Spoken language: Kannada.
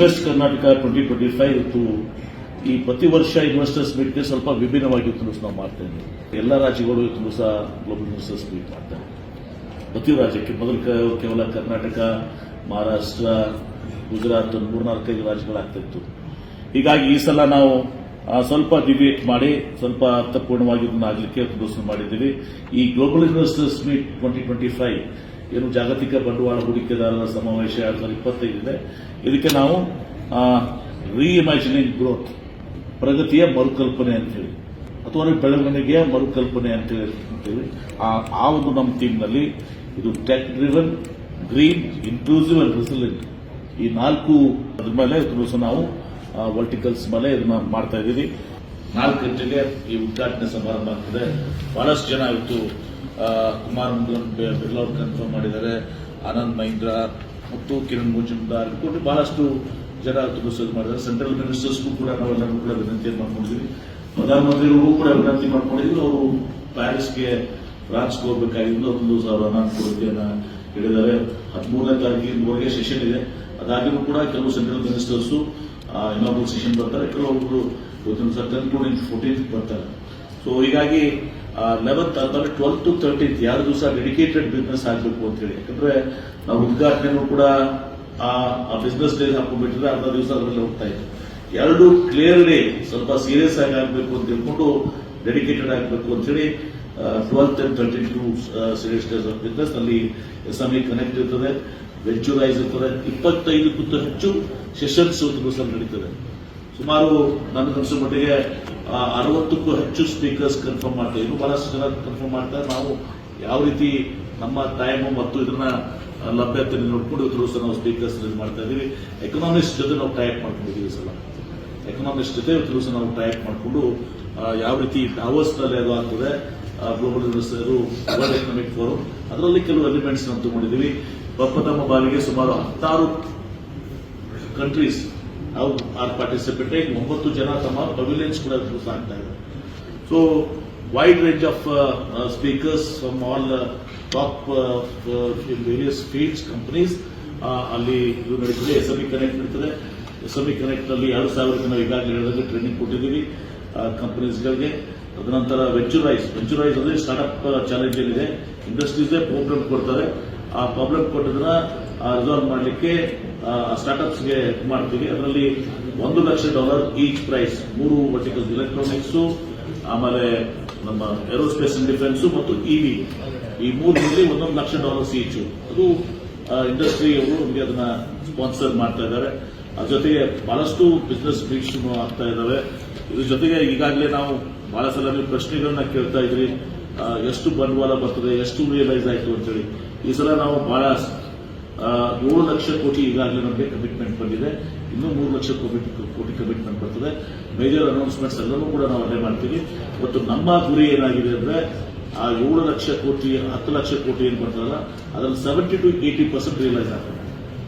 Invest Karnataka twenty twenty five ಇತ್ತು ಈ ಪ್ರತಿ ವರ್ಷ ಇನ್ವೆಸ್ಟರ್ಸ್ ಮೀಟ್ಗೆ ಸ್ವಲ್ಪ ವಿಭಿನ್ನವಾಗಿ ತುಂಬ ನಾವು ಮಾಡ್ತಾ ಎಲ್ಲ ರಾಜ್ಯಗಳು ಸಹ ಗ್ಲೋಬಲ್ ಇನ್ವೆಸ್ಟರ್ಸ್ ಮೀಟ್ ಮಾಡ್ತಾರೆ ಪ್ರತಿ ರಾಜ್ಯಕ್ಕೆ ಮೊದಲು ಕೇವಲ ಕರ್ನಾಟಕ, ಮಹಾರಾಷ್ಟ್ರ, ಗುಜರಾತ್ ಮೂರ್ನಾಲ್ಕೈದು ರಾಜ್ಯಗಳಾಗ್ತಿತ್ತು ಹೀಗಾಗಿ ಈ ಸಲ ನಾವು ಸ್ವಲ್ಪ ಡಿಬೇಟ್ ಮಾಡಿ, ಸ್ವಲ್ಪ ಅರ್ಥಪೂರ್ಣವಾಗಿ ಆಗಲಿಕ್ಕೆ ಪ್ರದರ್ಶನ ಮಾಡಿದ್ದೀವಿ. ಈ global investors meet twenty twenty five ಏನು ಜಾಗತಿಕ ಬಂಡವಾಳ ಹೂಡಿಕೆದಾರರ ಸಮಾವೇಶ ಎರಡ್ ಸಾವಿರದ ಇಪ್ಪತ್ತೈದು ಇದೆ ಇದಕ್ಕೆ ನಾವು ರೀಇಮ್ಯಾಜಿನಿಂಗ್ ಗ್ರೋತ್ ಪ್ರಗತಿಯ ಮರುಕಲ್ಪನೆ ಅಂತೇಳಿ ಅಥವಾ ಬೆಳವಣಿಗೆಯ ಮರುಕಲ್ಪನೆ ಅಂತೇಳಿ ಅಂತೇಳಿ ಆ ಒಂದು ನಮ್ಮ ಟೀಮ್ನಲ್ಲಿ ಇದು tech driven green inclusive and resilient ಈ ನಾಲ್ಕು ಅದ್ರ ಮೇಲೆ ನಾವು ವರ್ಟಿಕಲ್ಸ್ ಮೇಲೆ ಇದನ್ನ ಮಾಡ್ತಾ ಇದ್ದೀವಿ. ನಾಲ್ಕು ಗಂಟೆಗೆ ಈ ಉದ್ಘಾಟನೆ ಸಮಾರಂಭ ಆಗ್ತದೆ. ಬಹಳಷ್ಟು ಜನ ಇವತ್ತು ಕುಮಾರ್ ಮಂಗಲಂ ಬಿರ್ಲಾ ಅವರು ಕನ್ಫರ್ಮ್ ಮಾಡಿದ್ದಾರೆ. ಆನಂದ್ ಮಹೀಂದ್ರ ಮತ್ತು ಕಿರಣ್ ಮುಜುಮ್ದಾರ್ ಇಟ್ಕೊಂಡು ಬಹಳಷ್ಟು ಜನ ಇವತ್ತು ಮಾಡಿದ್ದಾರೆ. ಸೆಂಟ್ರಲ್ ಮಿನಿಸ್ಟರ್ಸ್ಗೂ ಕೂಡ ನಾವೆಲ್ಲರೂ ಕೂಡ ವಿನಂತಿಯನ್ನು ಮಾಡ್ಕೊಂಡಿದ್ವಿ ಪ್ರಧಾನಮಂತ್ರಿಗಳಿಗೂ ಕೂಡ ವಿನಂತಿ ಮಾಡ್ಕೊಂಡಿದ್ವಿ ಅವರು ಪ್ಯಾರಿಸ್ಗೆ ಫ್ರಾನ್ಸ್ಗೆ ಹೋಗಬೇಕಾಗಿದ್ದು ಒಂದು ಸಾವಿರ ಕೊಡುಗೆಯನ್ನು ಹೇಳಿದ್ದಾರೆ ಹದಿಮೂರನೇ ತಾರೀಕಿನವರೆಗೆ ಸೆಷನ್ ಇದೆ. ಅದಾಗಿಯೂ ಕೂಡ ಕೆಲವು ಸೆಂಟ್ರಲ್ ಮಿನಿಸ್ಟರ್ಸು ಇನ್ನೊಬ್ಬರು ಸೆಷನ್ ಬರ್ತಾರೆ. ಕೆಲವೊಬ್ರು ಇವತ್ತಿನ ಕನ್ಕ್ಲೂಡಿಂಗ್ ಫೋರ್ಟೀನ್ತ್ ಬರ್ತಾರೆ. ಸೊ ಹೀಗಾಗಿ ಲೆವೆಂತ್ ಅಂತಂದ್ರೆ ಟ್ವೆಲ್ ಟು ತರ್ಟೀನ್ತ್ ಎರಡು ದಿವಸ ಡೆಡಿಕೇಟೆಡ್ ಬಿಸ್ನೆಸ್ ಆಗಬೇಕು ಅಂತ ಹೇಳಿ ಯಾಕಂದ್ರೆ ನಾವು ಉದ್ಘಾಟನೆನೂ ಕೂಡ ಆ ಬಿಸ್ನೆಸ್ ಡೇ ಹಾಕೊಂಡ್ಬಿಟ್ರೆ ಅರ್ಧ ದಿವಸ ಅದರಲ್ಲಿ ಹೋಗ್ತಾ ಇತ್ತು ಎರಡು ಕ್ಲಿಯರ್ ಡೇ ಸ್ವಲ್ಪ ಸೀರಿಯಸ್ ಆಗಿ ಆಗಬೇಕು ಅಂತ ಹೇಳ್ಕೊಂಡು ಡೆಡಿಕೇಟೆಡ್ ಆಗಬೇಕು ಅಂತ ಹೇಳಿ twelfth and thirty two serious days of business ಅಲ್ಲಿ ಎಸ್ ಎಂ ಕನೆಕ್ಟ್ ಇರ್ತದೆ ವೆಂಚೂರೈಸ್ ಇರ್ತದೆ. ಇಪ್ಪತ್ತೈದಕ್ಕೂ ಹೆಚ್ಚು ಸೆಷನ್ಸ್ ದಿವಸ ನಡೀತದೆ. ಸುಮಾರು ನನಗನ್ಸೋ ಮಟ್ಟಿಗೆ ಆ, ಅರವತ್ತಕ್ಕೂ ಹೆಚ್ಚು ಸ್ಪೀಕರ್ಸ್ ಕನ್ಫರ್ಮ್ ಮಾಡ್ತಾರೆ ಇನ್ನು ಬಹಳಷ್ಟು ಜನ ಕನ್ಫರ್ಮ್ ಮಾಡ್ತಾರೆ ನಾವು ಯಾವ ರೀತಿ ನಮ್ಮ ಟೈಮ್ ಮತ್ತು ಇದನ್ನ ಲಭ್ಯತೆ ನೋಡ್ಕೊಂಡು ಇವತ್ತು ಸಹ ನಾವು ಸ್ಪೀಕರ್ಸ್ ಮಾಡ್ತಾ ಇದೀವಿ ಎಕನಾಮಿಸ್ಟ್ ಜೊತೆ ನಾವು ಟೈಪ್ ಮಾಡ್ಕೊಂಡಿದ್ದೀವಿ ಸಲ. ಎಕನಾಮಿಸ್ಟ್ ಜೊತೆ ಇವತ್ತು ಸಹ ನಾವು ಟೈಪ್ ಮಾಡಿಕೊಂಡು ಯಾವ ರೀತಿ ನಲ್ಲಿ ಅದು ಆಗ್ತದೆ. Global investor world economic forum ಅದರಲ್ಲಿ ಕೆಲವು ಎಲಿಮೆಂಟ್ಸ್ ನಾವು ತಗೊಂಡಿದ್ದೀವಿ. ಪ್ರಪ್ರಥಮ ಬಾರಿಗೆ ಸುಮಾರು ಹತ್ತಾರು ಕಂಟ್ರೀಸ್ ನಾವು ಆರ್ ಪಾರ್ಟಿಸಿಪೇಟೆಡ್ ಒಂಬತ್ತು ಜನ ತಮ್ಮ ಪವಿಲಿಯನ್ಸ್ ಕೂಡ ಆಗ್ತಾ ಇದೆ. So wide range of speakers from all top in various fields companies ಅಲ್ಲಿ ಇದು ನಡೀತದೆ. ಎಸ್ ಎಂ ಕನೆಕ್ಟ್ ನಡೀತದೆ. ಎಸ್ ಎಂ ಕನೆಕ್ಟ್ನಲ್ಲಿ ಎರಡು ಸಾವಿರ ನಾವು ಈಗಾಗಲೇ ಹೇಳಿದಾಗ ಟ್ರೈನಿಂಗ್ ಕೊಟ್ಟಿದ್ದೀವಿ ಕಂಪನೀಸ್ಗಳಿಗೆ ತದನಂತರ ವೆಂಚುರೈಸ್ ವೆಂಚುರೈಸ್ ಅಂದ್ರೆ ಸ್ಟಾರ್ಟ್ಅಪ್ ಚಾಲೆಂಜ್ ಏನಿದೆ. ಇಂಡಸ್ಟ್ರೀಸ್ ಪ್ರಾಬ್ಲಮ್ ಕೊಡ್ತಾರೆ. ಆ ಪ್ರಾಬ್ಲಮ್ ಕೊಟ್ಟದನ್ನ ರಿಸಾಲ್ವ್ ಮಾಡಲಿಕ್ಕೆ ಸ್ಟಾರ್ಟ್ಅಪ್ಸ್ಗೆ ಮಾಡ್ತೀವಿ. ಅದರಲ್ಲಿ ಒಂದು ಲಕ್ಷ ಡಾಲರ್ ಈಚ್ ಪ್ರೈಸ್ ಮೂರು ವರ್ಟಿಕಲ್ಸ್ ಎಲೆಕ್ಟ್ರಾನಿಕ್ಸ್ ಆಮೇಲೆ ನಮ್ಮ ಏರೋಸ್ಪೇಸ್ ಅಂಡ್ ಡಿಫೆನ್ಸ್ ಮತ್ತು ಇವಿ ಈ ಮೂರರಲ್ಲಿ ಒಂದೊಂದು ಲಕ್ಷ ಡಾಲರ್ಸ್ ಈಚು ಅದು ಇಂಡಸ್ಟ್ರಿ ಅವರು ನಮಗೆ ಅದನ್ನ ಸ್ಪಾನ್ಸರ್ ಮಾಡ್ತಾ ಇದ್ದಾರೆ. ಅದ್ರ ಜೊತೆಗೆ ಬಹಳಷ್ಟು ಬಿಸ್ನೆಸ್ ಮೀಟ್ಸ್ ಆಗ್ತಾ ಇದ್ದಾವೆ. ಇದ್ರ ಜೊತೆಗೆ ಈಗಾಗಲೇ ನಾವು ಬಹಳ ಸಲ ನೀವು ಪ್ರಶ್ನೆಗಳನ್ನ ಕೇಳ್ತಾ ಇದ್ರಿ. ಎಷ್ಟು ಬಂಡವಾಳ ಬರ್ತದೆ, ಎಷ್ಟು ರಿಯಲೈಸ್ ಆಯಿತು ಅಂತೇಳಿ. ಈ ಸಲ ನಾವು ಬಹಳ ಏಳು ಲಕ್ಷ ಕೋಟಿ ಈಗಾಗಲೇ ನಮಗೆ ಕಮಿಟ್ಮೆಂಟ್ ಬಂದಿದೆ. ಇನ್ನೂ ಮೂರು ಲಕ್ಷ ಕೋಟಿ ಕಮಿಟ್ಮೆಂಟ್ ಬರ್ತದೆ. ಮೇಜರ್ ಅನೌನ್ಸ್ಮೆಂಟ್ಸ್ ಎಲ್ಲವೂ ಕೂಡ ನಾವು ಅಲ್ಲೇ ಮಾಡ್ತೀವಿ. ಮತ್ತು ನಮ್ಮ ಗುರಿ ಏನಾಗಿದೆ ಅಂದರೆ, ಆ ಏಳು ಲಕ್ಷ ಕೋಟಿ, ಹತ್ತು ಲಕ್ಷ ಕೋಟಿ ಏನು ಬರ್ತದಲ್ಲ ಅದರಲ್ಲಿ seventy to eighty percent realise ಆಗ್ತದೆ.